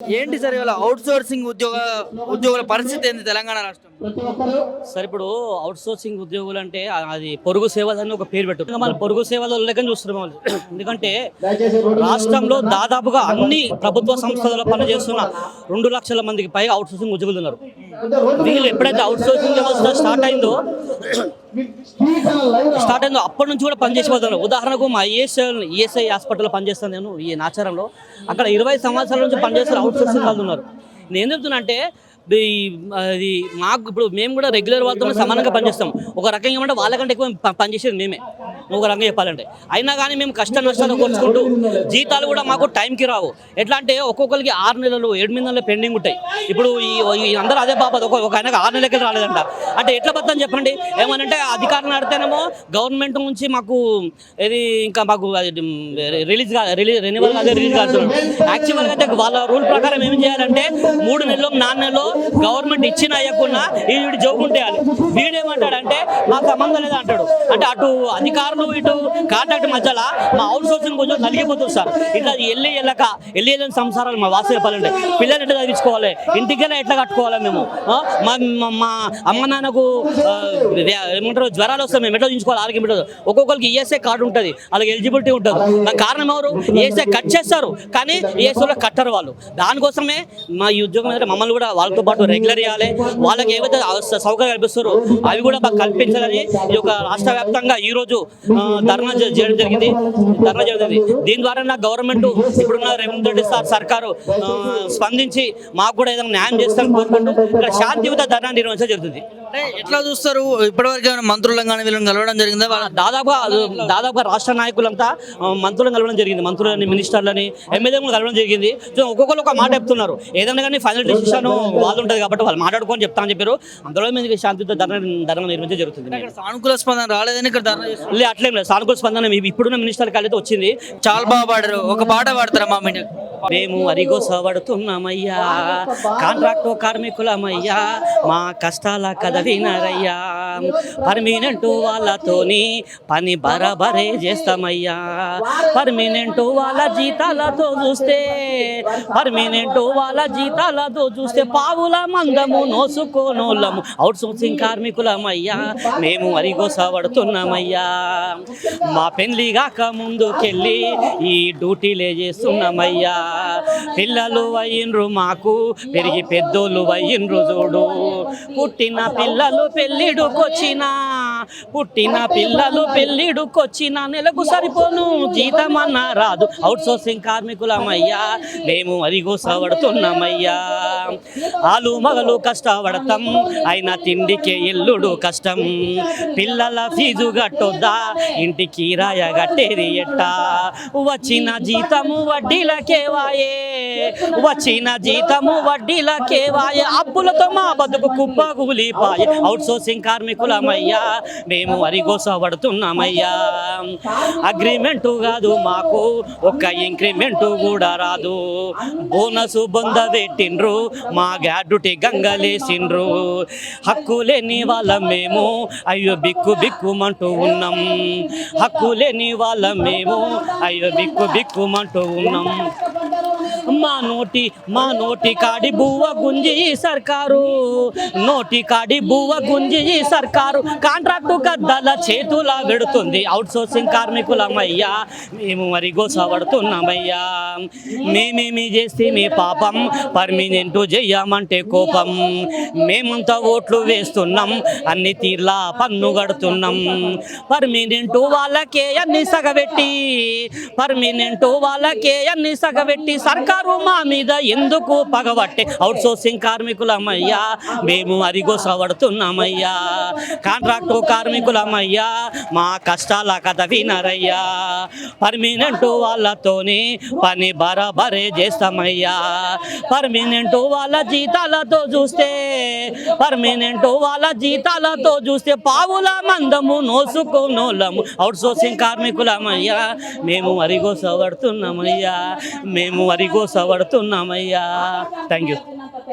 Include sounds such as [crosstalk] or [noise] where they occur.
ఏంటి సార్ ఇవాళ out sourcing ఉద్యోగ ఉద్యోగుల పరిస్థితి ఏంది తెలంగాణ రాష్ట్రం రాష్ట్రంలో సార్ ఇప్పుడు అవుట్ సోర్సింగ్ ఉద్యోగులు అంటే అది పొరుగు సేవలు అని ఒక పేరు పెట్టు. మన పొరుగు సేవలు లెక్క చూస్తున్నాం. [clears throat] ఎందుకంటే రాష్ట్రంలో దాదాపుగా అన్ని ప్రభుత్వ సంస్థలలో పనిచేస్తున్న రెండు లక్షల మందికి పైగా అవుట్ సోర్సింగ్ ఉద్యోగులు ఉన్నారు. వీళ్ళు ఎప్పుడైతే అవుట్ సోర్సింగ్ వ్యవస్థ స్టార్ట్ అయిందో స్టార్ట్ అయిందో అప్పటి నుంచి కూడా పనిచేసే ఉన్నారు. ఉదాహరణకు మా ఈఎస్ఐ ఈఎస్ఐ హాస్పిటల్లో పనిచేస్తాను నేను ఈ నాచారంలో. అక్కడ ఇరవై సంవత్సరాల నుంచి పనిచేస్తున్న అవుట్ సోర్సింగ్ వాళ్ళు ఉన్నారు. నేను చెప్తున్నా అంటే అది మాకు ఇప్పుడు మేము కూడా రెగ్యులర్ వాళ్ళతో సమానంగా పనిచేస్తాం. ఒక రకంగా ఏమంటే వాళ్ళకంటే ఎక్కువ పనిచేసేది మేమే. ఒక రకంగా చెప్పాలంటే. అయినా కానీ మేము కష్ట నష్టాలు కొలుచుకుంటూ జీతాలు కూడా మాకు టైంకి రావు. ఎట్లా అంటే ఒక్కొక్కరికి ఆరు నెలలు ఎనిమిది నెలలు పెండింగ్ ఉంటాయి. ఇప్పుడు ఈ అందరూ అదే బాబా ఒక ఒక ఆయనకు ఆరు నెలలకి రాలేదంట. అంటే ఎట్లా బద్దని చెప్పండి? ఏమనంటే అధికారులు అడితేనేమో గవర్నమెంట్ నుంచి మాకు ఇది ఇంకా మాకు అది రిలీజ్ రిలీజ్ రెన్యువల్ రిలీజ్ కాదు. యాక్చువల్గా అయితే వాళ్ళ రూల్ ప్రకారం ఏం చేయాలంటే మూడు నెలలు నాలుగు నెలలు గవర్నమెంట్ ఇచ్చిన అయ్యకున్నా వీడు జోకుంటేయాలి వీడేమంటాడంటే మాకు సంబంధం లేదు? అంటాడు. అంటే అటు అధికారులు ఇటు కాంట్రాక్ట్ మధ్యలో మా అవుట్ సోర్సింగ్ కొంచెం నలిగిపోతుంది సార్. ఇట్లా వెళ్ళి వెళ్ళక వెళ్ళి వెళ్ళని సంసారాలు మా వాసు చెప్పాలంటే పిల్లలు ఎట్లా చదివించుకోవాలి? ఇంటికెళ్ళి ఎట్లా కట్టుకోవాలి మేము? మా మా- అమ్మ నాన్నకు ఏమంటారు జ్వరాలు వస్తాయి మేము ఎట్లా చూసుకోవాలి? ఆరోగ్యం ఎట్లా ఒక్కొక్కరికి ఈఎస్ఐ కార్డు ఉంటుంది. అలాగే ఎలిజిబిలిటీ ఉంటుంది. దానికి కారణం ఎవరు? ఈఎస్ఐ కట్ చేస్తారు. కానీ ఈఎస్ఐలో కట్టరు వాళ్ళు. దానికోసమే మా ఈ ఉద్యోగం మమ్మల్ని కూడా వాళ్ళతో పాటు రెగ్యులర్ ఇవ్వాలి వాళ్ళకి ఏవైతే సౌకర్యం సౌకర్యాలు కల్పిస్తారో అవి కూడా మాకు కల్పించాలని ఈ యొక్క రాష్ట్ర వ్యాప్తంగా ఈ రోజు ధర్నా చేయడం జరిగింది. ధర్నా చేయడం జరిగింది దీని ద్వారా నా గవర్నమెంట్ ఇప్పుడున్న రేవంత్ రెడ్డి సార్ సర్కారు స్పందించి మాకు కూడా ఏదైనా న్యాయం చేస్తారని కోరుకుంటూ ఇక్కడ శాంతియుత ధర్నా నిర్వహించడం జరుగుతుంది. అంటే ఎట్లా చూస్తారు? ఇప్పటివరకు ఏమైనా మంత్రులను కానీ వీళ్ళని కలవడం జరిగిందా? వాళ్ళ దాదాపుగా దాదాపుగా రాష్ట్ర నాయకులంతా మంత్రులను కలవడం జరిగింది. మంత్రులని మినిస్టర్లని ఎమ్మెల్యే కూడా కలవడం జరిగింది. సో ఒక్కొక్కరు ఒక మాట చెప్తున్నారు. ఏదైనా కానీ ఫైనల్ డిసిషన్ వాళ్ళు ఉంటుంది కాబట్టి వాళ్ళు మాట్లాడుకొని చెప్తామని చెప్పారు. అందులో మీద శాంతియుత ధర్నా ధర్నా నిర్వహించడం జరుగుతుంది. సానుకూల స్పందన రాలేదని ఇక్కడ ధర్నా చేస్తున్నారు. లే అట్లేం లేదు. సానుకూల స్పందన ఇప్పుడున్న మినిస్టర్ కాలైతే వచ్చింది. చాలా బాగా పాడారు. ఒక పాట పాడతారా మా మేము అరిగోసబడుతున్నామయ్యా కాంట్రాక్టు కార్మికులమయ్యా మా కష్టాల కథ వినరయ్యా పర్మినెంట్ వాళ్ళతోని పని బరాబరే చేస్తామయ్యా. పర్మినెంట్ వాళ్ళ జీతాలతో చూస్తే పర్మినెంట్ వాళ్ళ జీతాలతో చూస్తే పావుల మందము నోసుకోనోళ్ళము. అవుట్ సోర్సింగ్ కార్మికులమయ్యా మేము అరిగోసబడుతున్నామయ్యా. మా పెళ్ళి కాక ముందుకెళ్ళి ఈ డ్యూటీలే చేస్తున్నామయ్యా. పిల్లలు అయ్యిండ్రు మాకు పెరిగి పెద్దోళ్ళు అయ్యిండ్రు చూడు. పుట్టిన పిల్లలు పెళ్ళిడుకొచ్చిన పుట్టిన పిల్లలు పెళ్ళిడుకొచ్చిన నెలకు సరిపోను జీతం అన్న రాదు. అవుట్ సోర్సింగ్ కార్మికులమయ్యా మేము అదిగో సవడుతున్నామయ్యా ఆలు మగలు కష్టపడతాం. అయినా తిండికే ఎల్లుడు కష్టం. పిల్లల ఫీజు కట్టొద్దా? ఇంటికి రాయ కట్టేది ఎట్టా? వచ్చిన జీతము వడ్డీలకే వాయే. వచ్చిన జీతము వడ్డీలకే వాయే. అప్పులతో మా బతుకు కుప్ప కూలిపాయే అవుట్ సోర్సింగ్ కార్మికులమయ్యా మేము అరిగోసబడుతున్నామయ్యా. అగ్రిమెంటు కాదు మాకు ఒక్క ఇంక్రిమెంటు కూడా రాదు. బోనస్ బొంద పెట్టిండ్రు. మా గ్యాడ్యుటీ గంగలేసిండ్రు. హక్కు లేని వాళ్ళం మేము అయ్యో బిక్కు బిక్కుమంటూ ఉన్నాం. హక్కు లేని వాళ్ళం మేము అయ్యో బిక్కు బిక్కుమంటూ ఉన్నాం. మా నోటి మా నోటి కాడి బువ్వ గుంజి సర్కారు. నోటి కాడి బువ్వ గుంజి సర్కారు. కాంట్రాక్టు గద్దల చేతులా పెడుతుంది అవుట్ సోర్సింగ్ కార్మికులమయ్యా మేము మరి గోసపడుతున్నామయ్యా మేమేమి చేస్తే మీ పాపం పర్మినెంట్ చెయ్యమంటే కోపం. మేమంతా ఓట్లు వేస్తున్నాం అన్ని తీర్లా పన్ను కడుతున్నాం. పర్మినెంట్ వాళ్ళకే అన్ని సగబెట్టి పర్మినెంట్ వాళ్ళకే అన్ని సగబెట్టి సర్కారు మా మీద ఎందుకు పగబట్టే? అవుట్ సోర్సింగ్ కార్మికులమయ్యా మేము అరిగోసపడుతున్నామయ్యా కాంట్రాక్టు కార్మికులమయ్యా మా కష్టాల కథ వినరయ్యా. పర్మినెంట్ వాళ్ళతోని పని బరాబరే చేస్తామయ్యా. పర్మినెంట్ వాళ్ళ జీతాలతో చూస్తే పర్మినెంట్ వాళ్ళ జీతాలతో చూస్తే పావుల మందము నోసుకునోళ్ళము అవుట్ సోర్సింగ్ కార్మికులమయ్యా మేము అరిగోసపడుతున్నామయ్యా మేము అరిగోసపడుతున్నామయ్యా థ్యాంక్ యూ